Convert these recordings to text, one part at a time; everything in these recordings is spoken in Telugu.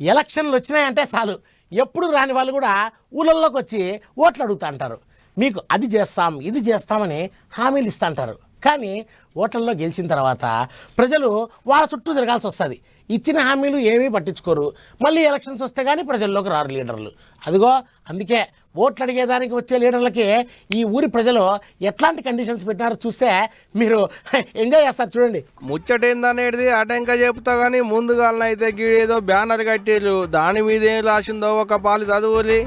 ఎలక్షన్లు వచ్చినాయంటే చాలు. ఎప్పుడు రాని వాళ్ళు కూడా ఊళ్ళల్లోకి వచ్చి ఓట్లు అడుగుతా అంటారు. మీకు అది చేస్తాం ఇది చేస్తామని హామీలు ఇస్తా అంటారు. కానీ ఓట్లలో గెలిచిన తర్వాత ప్రజలు వాళ్ళ చుట్టూ తిరగాల్సి వస్తుంది. ఇచ్చిన హామీలు ఏమీ పట్టించుకోరు. మళ్ళీ ఎలక్షన్స్ వస్తే కానీ ప్రజల్లోకి రారు లీడర్లు. అదిగో అందుకే ఓట్లు అడిగేదానికి వచ్చే లీడర్లకి ఈ ఊరి ప్రజలు ఎట్లాంటి కండిషన్స్ పెట్టినారో చూస్తే మీరు ఎంజాయ్ చేస్తారు చూడండి. ముచ్చటేందనేది అటంకా చెప్తా కానీ ముందుగాలనైతే గీడేదో బ్యానర్ కట్టిర్రు. దాని మీద ఏం రాసిందో ఒక పాలు చదువురి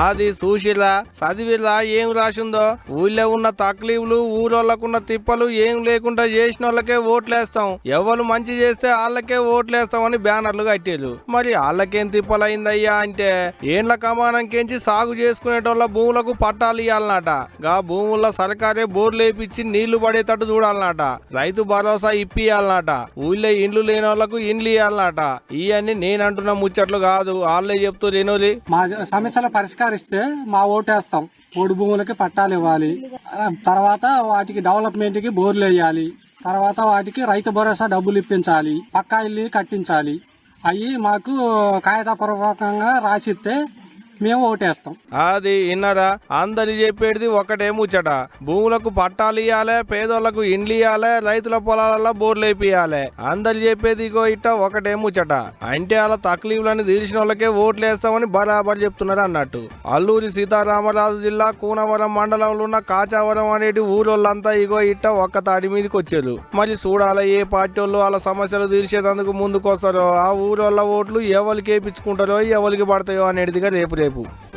అది చూసిలా చదివిలా ఏం రాసిందో? ఊళ్ళో ఉన్న తక్లీఫ్లు ఊరోళ్ళకున్న తిప్పలు ఏం లేకుండా చేసిన వాళ్ళకే ఓట్లేస్తాం. ఎవరు మంచి చేస్తే వాళ్ళకే ఓట్లేస్తామని బ్యానర్లు కట్టారు మరి వాళ్ళకేం తిప్పలైందయ్యా అంటే ఏండ్ల కమానంకేంచి సాగు చేసుకునేటోళ్ళ భూములకు పట్టాలు ఇవ్వాలన్నట గా భూముల్లో సర్కారే బోర్లు వేపించి నీళ్ళు పడేటట్టు చూడాలన్నట రైతు భరోసా ఇప్పియాలన్నట ఊళ్ళో ఇండ్లు లేని వాళ్ళకు ఇండ్లు ఇవ్వాలన్నట ఇవన్నీ నేనంటున్న ముచ్చట్లు కాదు. వాళ్ళే చెప్తూ లేనోలి మా సమస్యలు పరిష్కరిస్తే మా ఓటేస్తాం. మూడు భూములకి పట్టాలు ఇవ్వాలి. తర్వాత వాటికి డెవలప్మెంట్కి బోర్లు వేయాలి. తర్వాత వాటికి రైతు భరోసా డబ్బులు ఇప్పించాలి. పక్కా ఇల్లు కట్టించాలి. అవి మాకు కాగితపూర్వకంగా రాసిస్తే మేము ఓటేస్తాం. అది ఇన్నరా అందరి చెప్పేది ఒకటే ముచ్చట. భూములకు పట్టాలు ఇయ్యాలే పేదోళ్ళకు ఇండ్లు ఇయ్యాలే రైతుల పొలాలలో బోర్లు వేపియాలే అందరు చెప్పేది ఇగో ఇట్ట ఒకటే ముచ్చట. అంటే అలా తక్లీఫ్లని తీర్చిన వాళ్ళకే ఓట్లు వేస్తామని బరాబర్ చెప్తున్నారు అన్నట్టు. అల్లూరి సీతారామరాజు జిల్లా కూనవరం మండలంలో ఉన్న కాచావరం అనేటి ఊరోళ్ళంతా ఇగో ఇట్ట ఒక్క తాడి మీదకి వచ్చారు. మరి చూడాలి ఏ పార్టీ వాళ్ళు వాళ్ళ సమస్యలు తీర్చేటందుకు ముందుకు వస్తారో ఆ ఊరోళ్ళ ఓట్లు ఎవరికి వేయించుకుంటారో ఎవరికి పడతాయో అనేటిదిగా రేపు రేపు. Bull.